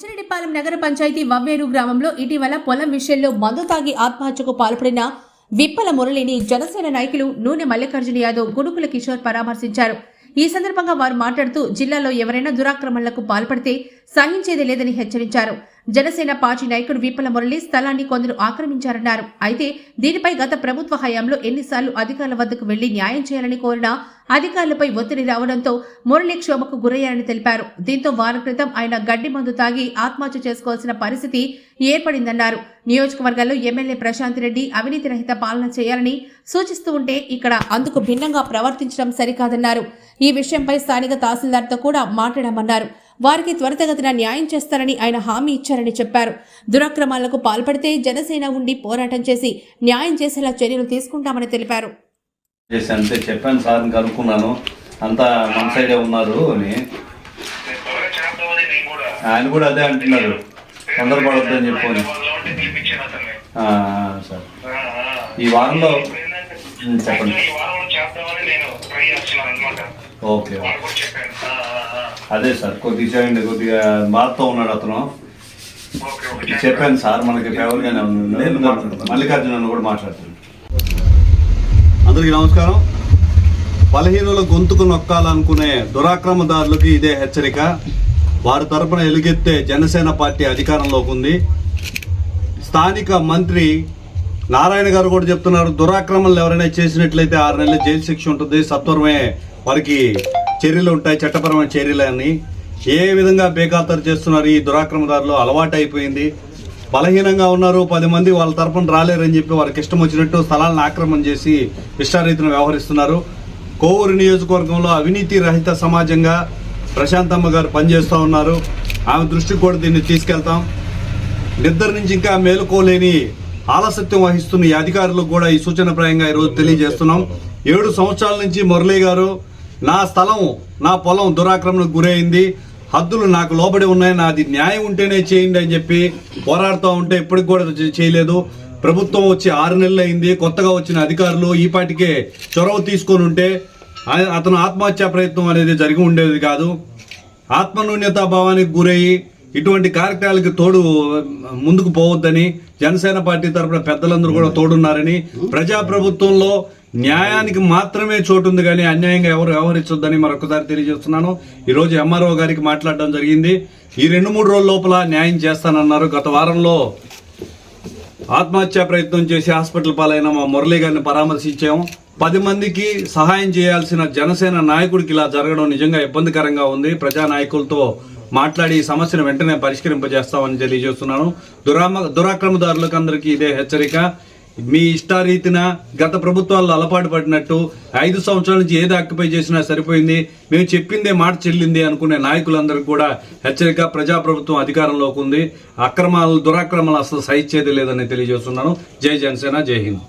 బుచ్చిరెడ్డిపాలెం నగర పంచాయతీ వవ్వేరు గ్రామంలో ఇటీవల పొలం విషయంలో మందు తాగి ఆత్మహత్యకు పాల్పడిన విప్పల మురళిని జనసేన నాయకులు నూనె మల్లికార్జున యాదవ్ గుడుకుల కిషోర్ పరామర్శించారు. ఈ సందర్భంగా వారు మాట్లాడుతూ జిల్లాలో ఎవరైనా దురాక్రమణలకు పాల్పడితే సహించేది లేదని హెచ్చరించారు. జనసేన పార్టీ నాయకుడు విప్పల మురళి స్థలాన్ని కొందరు ఆక్రమించారన్నారు. అయితే దీనిపై గత ప్రభుత్వ హయాంలో ఎన్నిసార్లు అధికారుల వద్దకు వెళ్ళి న్యాయం చేయాలని కోరినా అధికారులపై ఒత్తిడి రావడంతో మురళి క్షోభకు గురయ్యారని తెలిపారు. దీంతో వారం క్రితం ఆయన గడ్డి మందు తాగి ఆత్మహత్య చేసుకోవాల్సిన పరిస్థితి ఏర్పడిందన్నారు. నియోజకవర్గాల్లో ఎమ్మెల్యే ప్రశాంత్ రెడ్డి అవినీతి రహిత పాలన చేయాలని సూచిస్తూ ఉంటే ఇక్కడ అందుకు భిన్నంగా ప్రవర్తించడం సరికాదన్నారు. ఈ విషయంపై స్థానిక తహసీల్దార్తో కూడా మాట్లాడమన్నారు. వారికి త్వరితగతిన న్యాయం చేస్తారని ఆయన హామీ ఇచ్చారని చెప్పారు. దురక్రమాలకు పాల్పడితే జనసేన ఉండి పోరాటం చేసి న్యాయం చేసేలా చర్యలు తీసుకుంటామని తెలిపారు. చేసి అంతే చెప్పాను సార్ని కనుక్కున్నాను. అంతా మన సైడే ఉన్నారు అని. ఆయన కూడా అదే అంటున్నారు. పిలిపించాను అతన్ని ఆ, సార్. ఈ వారంలో చెప్పండి. ఓకే చెప్పాను. అదే సార్ కొద్దిగా చేయండి కొద్దిగా బాధతో ఉన్నాడు అతను. చెప్పాను సార్ మనకి ఫేవర్గానే ఉంది. మల్లికార్జున కూడా మాట్లాడుతున్నాను అందరికీ నమస్కారం. బలహీనుల గొంతుకు నొక్కాలనుకునే దురాక్రమదారులకి ఇదే హెచ్చరిక. వారి తరపున ఎలుగెత్తే జనసేన పార్టీ అధికారంలోకి ఉంది. స్థానిక మంత్రి నారాయణ గారు కూడా చెప్తున్నారు దురాక్రమణలు ఎవరైనా చేసినట్లయితే ఆరు నెలల జైలు శిక్ష ఉంటుంది. సత్వరమే వారికి చర్యలు ఉంటాయి చట్టపరమైన చర్యలు అని. ఏ విధంగా బేఖాతరు చేస్తున్నారు ఈ దురాక్రమదారులు? అలవాటు అయిపోయింది బలహీనంగా ఉన్నారు. పది మంది వాళ్ళ తరపున రాలేరని చెప్పి వారికి ఇష్టం వచ్చినట్టు స్థలాలను ఆక్రమణ చేసి ఇష్టారీతిన వ్యవహరిస్తున్నారు. కోవూరు నియోజకవర్గంలో అవినీతి రహిత సమాజంగా ప్రశాంతమ్మ గారు పనిచేస్తూ ఉన్నారు. ఆమె దృష్టికి కూడా దీన్ని తీసుకెళ్తాం. నిద్ర నుంచి ఇంకా మేలుకోలేని ఆలస్యత్వం వహిస్తున్న ఈ అధికారులకు కూడా ఈ సూచనప్రాయంగా ఈరోజు తెలియజేస్తున్నాం. ఏడు సంవత్సరాల నుంచి మురళీ గారు నా స్థలం నా పొలం దురాక్రమణకు గురైంది. హద్దులు నాకు లోబడి ఉన్నాయి నాది న్యాయం ఉంటేనే చేయండి అని చెప్పి పోరాడుతూ ఉంటే ఇప్పటికి కూడా చేయలేదు. ప్రభుత్వం వచ్చి ఆరు నెలలు అయింది కొత్తగా వచ్చిన అధికారులు ఈ పాటికే చొరవ తీసుకొని ఉంటే అతను ఆత్మహత్యా ప్రయత్నం అనేది జరిగి ఉండేది కాదు. ఆత్మన్యూన్యతా భావానికి గురయ్యి ఇటువంటి కార్యక్రమాలకి తోడు ముందుకు పోవద్దని జనసేన పార్టీ తరపున పెద్దలందరూ కూడా తోడున్నారని ప్రజాప్రభుత్వంలో న్యాయానికి మాత్రమే చోటు ఉంది కానీ అన్యాయంగా ఎవరు వ్యవహరించొద్దని మరొకసారి తెలియజేస్తున్నాను. ఈ రోజు ఎంఆర్ఓ గారికి మాట్లాడడం జరిగింది. ఈ రెండు మూడు రోజుల లోపల న్యాయం చేస్తానన్నారు. గత వారంలో ఆత్మహత్యా ప్రయత్నం చేసి హాస్పిటల్ పాలైన మా మురళీ గారిని పరామర్శించాము. పది మందికి సహాయం చేయాల్సిన జనసేన నాయకుడికి ఇలా జరగడం నిజంగా ఇబ్బందికరంగా ఉంది. ప్రజా నాయకులతో మాట్లాడి ఈ సమస్యను వెంటనే పరిష్కరింపజేస్తామని తెలియజేస్తున్నాను. దురామ దురాక్రమదారులకు అందరికీ ఇదే హెచ్చరిక. మీ ఇష్టారీతిన గత ప్రభుత్వాల్లో అలవాటు పడినట్టు ఐదు సంవత్సరాల నుంచి ఏది ఆక్యుపై చేసినా సరిపోయింది. మేము చెప్పిందే మాట చెల్లింది అనుకునే నాయకులందరికీ కూడా హెచ్చరిక ప్రజాప్రభుత్వం అధికారంలోకి ఉంది. అక్రమాలు దురాక్రమాలు అసలు సహించేది లేదని తెలియజేస్తున్నాను. జై జనసేన జై హింద్.